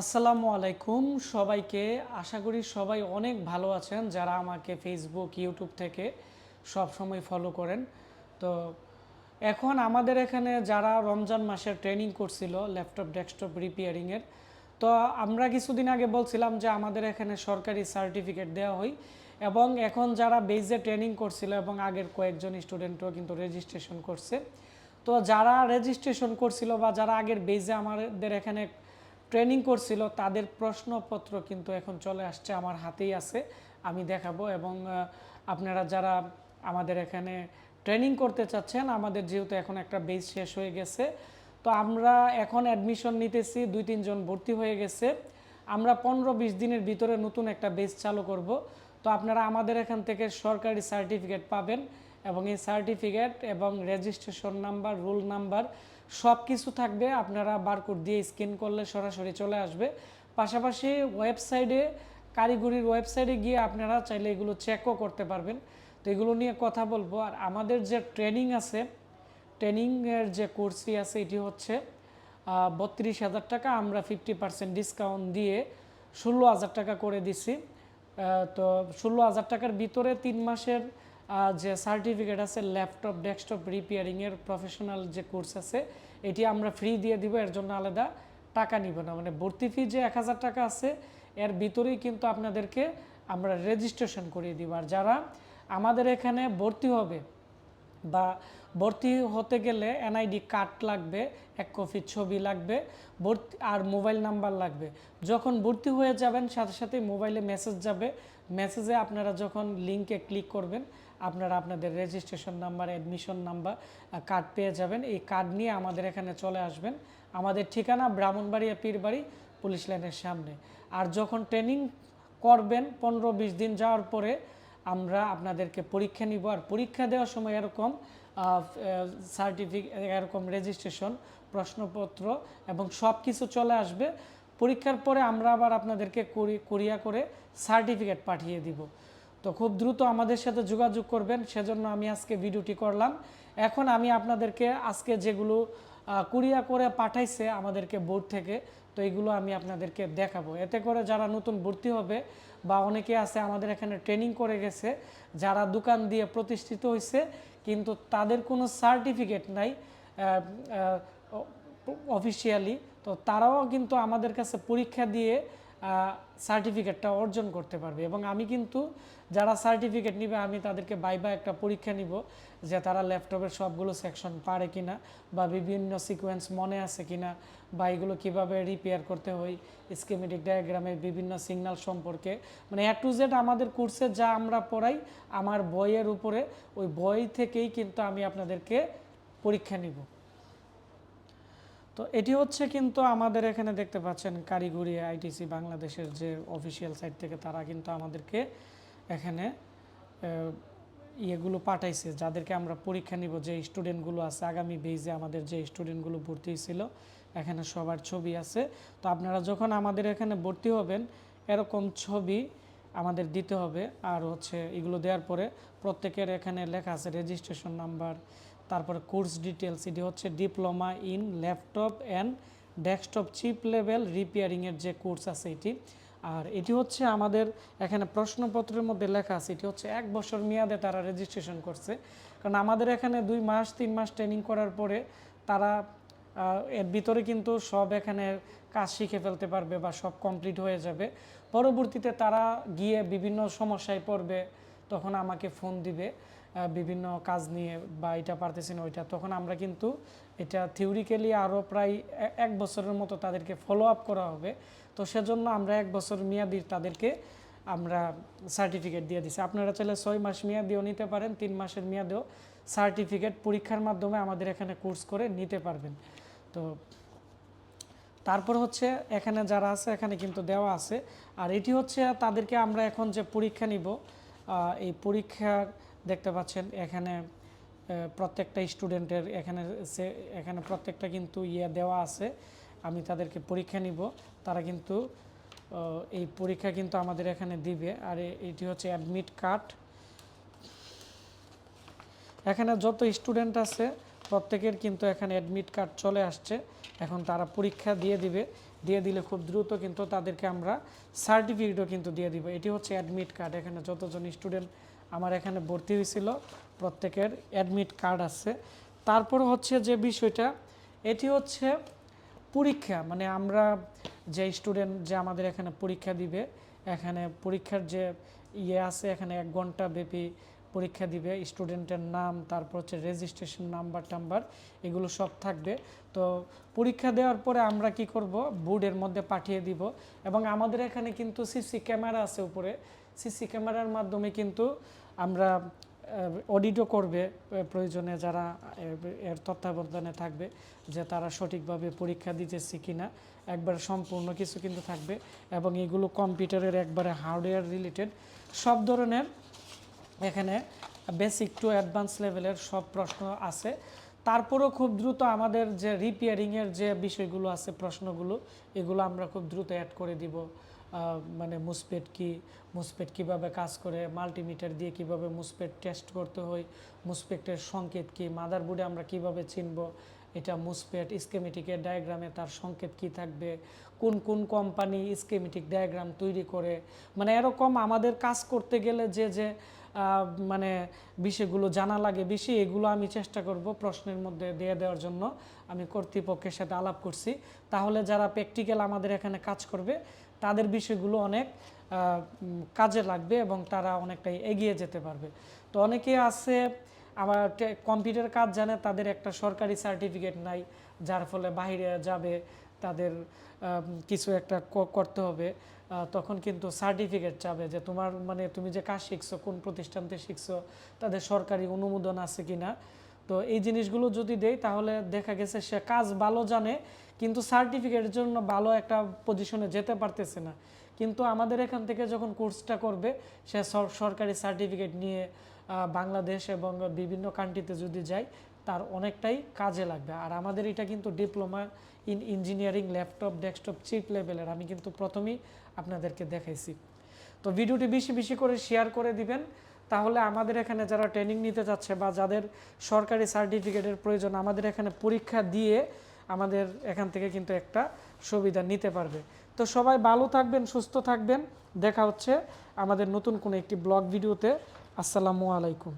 আসসালামু আলাইকুম। সবাইকে আশা করি সবাই অনেক ভালো আছেন যারা আমাকে ফেসবুক ইউটিউব থেকে সব সময় ফলো করেন। তো এখন আমাদের এখানে যারা রমজান মাসের ট্রেনিং করছিল ল্যাপটপ ডেস্কটপ রিপেয়ারিংয়ের তো আমরা কিছুদিন আগে বলছিলাম যে আমাদের এখানে সরকারি সার্টিফিকেট দেওয়া হয় এবং এখন যারা বেজে ট্রেনিং করছিল এবং আগের কয়েকজন স্টুডেন্টও কিন্তু রেজিস্ট্রেশন করছে। তো যারা রেজিস্ট্রেশন করছিল বা যারা আগের বেজে আমাদের এখানে ট্রেনিং করছিল, তাদের প্রশ্নপত্র কিন্তু এখন চলে আসছে আমার হাতেই আছে, আমি দেখাবো এবং আপনারা যারা আমাদের এখানে ট্রেনিং করতে চাচ্ছেন, আমাদের যেহেতু এখন একটা বেজ শেষ হয়ে গেছে, তো আমরা এখন অ্যাডমিশন নিতেছি, দুই তিনজন ভর্তি হয়ে গেছে, আমরা পনেরো, বিশ দিনের ভিতরে নতুন একটা বেজ চালু করব, তো আপনারা আমাদের এখান থেকে সরকারি সার্টিফিকেট পাবেন এবং এই সার্টিফিকেট এবং রেজিস্ট্রেশন নাম্বার রুল নাম্বার সব কিছু থাকবে। আপনারা বারকোড দিয়ে স্ক্যান করলে সরাসরি চলে আসবে। পাশাপাশি ওয়েবসাইটে কারিগরির ওয়েবসাইটে গিয়ে আপনারা চাইলে এগুলো চেকও করতে পারবেন। তো এগুলো নিয়ে কথা বলব। আর আমাদের যে ট্রেনিং আছে ট্রেনিংয়ের যে কোর্সই আছে, এটি হচ্ছে বত্রিশ হাজার টাকা। আমরা ফিফটি পার্সেন্ট ডিসকাউন্ট দিয়ে ষোলো হাজার টাকা করে দিছি। তো ষোলো হাজার টাকার ভিতরে তিন মাসের যে সার্টিফিকেট আছে ল্যাপটপ ডেস্কটপ রিপেয়ারিংয়ের প্রফেশনাল যে কোর্স আছে, এটি আমরা ফ্রি দিয়ে দিব, এর জন্য আলাদা টাকা নিব না। মানে ভর্তি ফি যে এক হাজার টাকা আছে, এর ভিতরেই কিন্তু আপনাদেরকে আমরা রেজিস্ট্রেশন করিয়ে দিব। আর যারা আমাদের এখানে ভর্তি হবে বা ভর্তি হতে গেলে এনআইডি কার্ড লাগবে, এক কপি ছবি লাগবে, ভর্তি আর মোবাইল নাম্বার লাগবে। যখন ভর্তি হয়ে যাবেন, সাথে সাথে মোবাইলে মেসেজ যাবে। মেসেজে আপনারা যখন লিঙ্কে ক্লিক করবেন আপনারা আপনাদের registration number admission number card পেয়ে যাবেন। এই কার্ড নিয়ে আমাদের এখানে চলে আসবেন। আমাদের ঠিকানা ব্রাহ্মণবাড়িয়া পীরবাড়ি, পুলিশ লাইনের সামনে। আর যখন ট্রেনিং করবেন পনেরো বিশ দিন যাওয়ার পরে, আমরা আপনাদেরকে পরীক্ষা নিব। আর পরীক্ষা দেওয়ার সময় এরকম সার্টিফিকেট এরকম রেজিস্ট্রেশন প্রশ্নপত্র এবং সব কিছু চলে আসবে। পরীক্ষার পরে আমরা আবার আপনাদেরকে কুরি- কুরিয়া করে সার্টিফিকেট পাঠিয়ে দিব। তো খুব দ্রুত আমাদের সাথে যোগাযোগ করবেন, সেজন্য আমি আজকে ভিডিওটি করলাম। এখন আমি আপনাদেরকে আজকে যেগুলো কুরিয়া করে পাঠাইছে আমাদেরকে বোর্ড থেকে, তো এগুলো আমি আপনাদেরকে দেখাবো। এতে করে যারা নতুন ভর্তি হবে বা অনেকে আছে আমাদের এখানে ট্রেনিং করে গেছে, যারা দোকান দিয়ে প্রতিষ্ঠিত হয়েছে কিন্তু তাদের কোনো সার্টিফিকেট নাই অফিসিয়ালি, তো তারাও কিন্তু আমাদের কাছে পরীক্ষা দিয়ে সার্টিফিকেটটা অর্জন করতে পারবে। এবং আমি কিন্তু যারা সার্টিফিকেট নিবে, আমি তাদেরকে বাই বাইবা একটা পরীক্ষা নিব যে তারা ল্যাপটপের সবগুলো সেকশন পারে কিনা বা বিভিন্ন সিকোয়েন্স মনে আছে কিনা বা এগুলো কীভাবে রিপেয়ার করতে হয় স্কিমেটিক ডায়াগ্রামের বিভিন্ন সিগন্যাল সম্পর্কে। মানে এ টু জেড আমাদের কোর্সে যা আমরা পড়াই, আমার বইয়ের উপরে, ওই বই থেকেই কিন্তু আমি আপনাদেরকে পরীক্ষা নিব। তো এটি হচ্ছে কিন্তু আমাদের এখানে দেখতে পাচ্ছেন কারিগরি আইটিসি বাংলাদেশের যে অফিসিয়াল সাইট থেকে তারা কিন্তু আমাদেরকে এখানে ইয়েগুলো পাঠাইছে, যাদেরকে আমরা পরীক্ষা নিব, যে স্টুডেন্টগুলো আছে, আগামী বেজে আমাদের যে স্টুডেন্টগুলো ভর্তি ছিল, এখানে সবার ছবি আছে। তো আপনারা যখন আমাদের এখানে ভর্তি হবেন, এরকম ছবি আমাদের দিতে হবে, আর হচ্ছে এগুলো দেওয়ার পরে প্রত্যেকের এখানে লেখা আছে রেজিস্ট্রেশন নাম্বার তারপরে কোর্স ডিটেলস এটি হচ্ছে diploma in laptop and desktop chip level রিপেয়ারিংয়ের যে কোর্স আছে এটি। আর এটি হচ্ছে আমাদের এখানে প্রশ্নপত্রের মধ্যে লেখা আছে, এটি হচ্ছে এক বছর মেয়াদে তারা রেজিস্ট্রেশন করছে। কারণ আমাদের এখানে দুই মাস, তিন মাস ট্রেনিং করার পরে তারা এর ভিতরে কিন্তু সব এখানে কাজ শিখে ফেলতে পারবে বা সব কমপ্লিট হয়ে যাবে। পরবর্তীতে তারা গিয়ে বিভিন্ন সমস্যায় পড়বে, তখন আমাকে ফোন দিবে। বিভিন্ন কাজ নিয়ে বা এটা পারতেছি না, ওইটা। তখন আমরা কিন্তু এটা থিওরিক্যালি আরও প্রায় এক বছরের মতো তাদেরকে ফলো আপ করা হবে। তো সেজন্য আমরা এক বছর মেয়াদি তাদেরকে আমরা সার্টিফিকেট দিয়ে দিছি। আপনারা চাইলে ছয় মাস মেয়াদিও নিতে পারেন, তিন মাসের মেয়াদেও সার্টিফিকেট পরীক্ষার মাধ্যমে আমাদের এখানে কোর্স করে নিতে পারবেন। তো তারপর হচ্ছে এখানে যারা আছে, এখানে কিন্তু দেওয়া আছে। আর এটি হচ্ছে তাদেরকে আমরা এখন যে পরীক্ষা নিব এই পরীক্ষার দেখতে পাচ্ছেন, এখানে প্রত্যেকটা স্টুডেন্টের এখানে সে, এখানে প্রত্যেকটা কিন্তু ইয়ে দেওয়া আছে। আমি তাদেরকে পরীক্ষা নিব। তারা কিন্তু এই পরীক্ষা কিন্তু আমাদের এখানে দিবে। আর এটি হচ্ছে অ্যাডমিট কার্ড এখানে যত স্টুডেন্ট আছে, প্রত্যেকের কিন্তু এখানে অ্যাডমিট কার্ড চলে আসছে। এখন তারা পরীক্ষা দিয়ে দিবে। দিয়ে দিলে খুব দ্রুত কিন্তু তাদেরকে আমরা সার্টিফিকেটও কিন্তু দিয়ে দিব। এটি হচ্ছে অ্যাডমিট কার্ড এখানে যতজন স্টুডেন্ট আমার এখানে ভর্তি হয়েছিল, প্রত্যেকের অ্যাডমিট কার্ড আছে। তারপর হচ্ছে যে বিষয়টা, এটি হচ্ছে পরীক্ষা মানে আমরা যে স্টুডেন্ট যে আমাদের এখানে পরীক্ষা দিবে, এখানে পরীক্ষার যে ইয়ে আছে, এখানে এক ঘণ্টা ব্যাপী পরীক্ষা দিবে স্টুডেন্টের নাম, তারপর হচ্ছে রেজিস্ট্রেশন নাম্বার টাম্বার, এগুলো সব থাকবে। তো পরীক্ষা দেওয়ার পরে আমরা কি করব? বোর্ডের মধ্যে পাঠিয়ে দিব এবং আমাদের এখানে কিন্তু সিসি ক্যামেরা আছে উপরে। সিসি ক্যামেরার মাধ্যমে কিন্তু আমরা অডিটও করবে প্রয়োজনে যারা এর তত্ত্বাবধানে থাকবে যে তারা সঠিকভাবে পরীক্ষা দিতেছে কিনা। একবার সম্পূর্ণ কিছু কিন্তু থাকবে এবং এগুলো কম্পিউটারের একবারে হার্ডওয়্যার রিলেটেড সব ধরনের এখানে বেসিক টু অ্যাডভান্স লেভেলের সব প্রশ্ন আছে। তারপরেও খুব দ্রুত আমাদের যে রিপেয়ারিংয়ের যে বিষয়গুলো আছে প্রশ্নগুলো, এগুলো আমরা খুব দ্রুত অ্যাড করে দিব। মানে মুসপেট কি, মুসপেট কীভাবে কাজ করে মাল্টিমিটার দিয়ে কীভাবে মুসপেট টেস্ট করতে হয়, মুসপেটের সংকেত কি মাদারবোর্ডে আমরা কীভাবে চিনব, এটা মুসপেট স্কেমেটিকের ডায়াগ্রামে তার সংকেত কি থাকবে, কোন কোন কোম্পানি স্কেমেটিক ডায়াগ্রাম তৈরি করে মানে এরকম আমাদের কাজ করতে গেলে যে যে মানে বিষয়গুলো জানা লাগে বেশি, এগুলো আমি চেষ্টা করব প্রশ্নের মধ্যে দিয়ে দেওয়ার জন্য। আমি কর্তৃপক্ষের সাথে আলাপ করছি। তাহলে যারা প্র্যাকটিক্যাল আমাদের এখানে কাজ করবে তাদের বিষয়গুলো অনেক কাজে লাগবে এবং তারা অনেকটাই এগিয়ে যেতে পারবে। তো অনেকে আছে আমার কম্পিউটার কাজ জানে, তাদের একটা সরকারি সার্টিফিকেট নাই, যার ফলে বাইরে যাবে, তাদের কিছু একটা করতে হবে তখন কিন্তু সার্টিফিকেট চাবে যে তোমার মানে তুমি যে কাজ শিখছো, কোন প্রতিষ্ঠান থেকে শিখছো, তাদের সরকারি অনুমোদন আছে কিনা তো এই জিনিসগুলো যদি দেই, তাহলে দেখা গেছে সে কাজ ভালো জানে, কিন্তু সার্টিফিকেটের জন্য ভালো একটা পজিশনে যেতে পারতেছে না। কিন্তু আমাদের এখান থেকে যখন কোর্সটা করবে, সে সর- সরকারি সার্টিফিকেট নিয়ে বাংলাদেশ এবং বিভিন্ন কান্ট্রিতে যদি যায়, তার অনেকটাই কাজে লাগবে। আর আমাদের এটা কিন্তু diploma in engineering laptop desktop chip লেভেলের আমি কিন্তু প্রথমেই আপনাদেরকে দেখাইছি। তো ভিডিওটি বেশি বেশি করে শেয়ার করে দিবেন। তাহলে আমাদের এখানে যারা ট্রেনিং নিতে যাচ্ছে বা যাদের সরকারি সার্টিফিকেটের প্রয়োজন, আমাদের এখানে পরীক্ষা দিয়ে আমাদের এখান থেকে কিন্তু একটা সুবিধা নিতে পারবে। তো সবাই ভালো থাকবেন, সুস্থ থাকবেন। দেখা হচ্ছে আমাদের নতুন কোনো একটি ব্লগ ভিডিওতে আসসালামু আলাইকুম।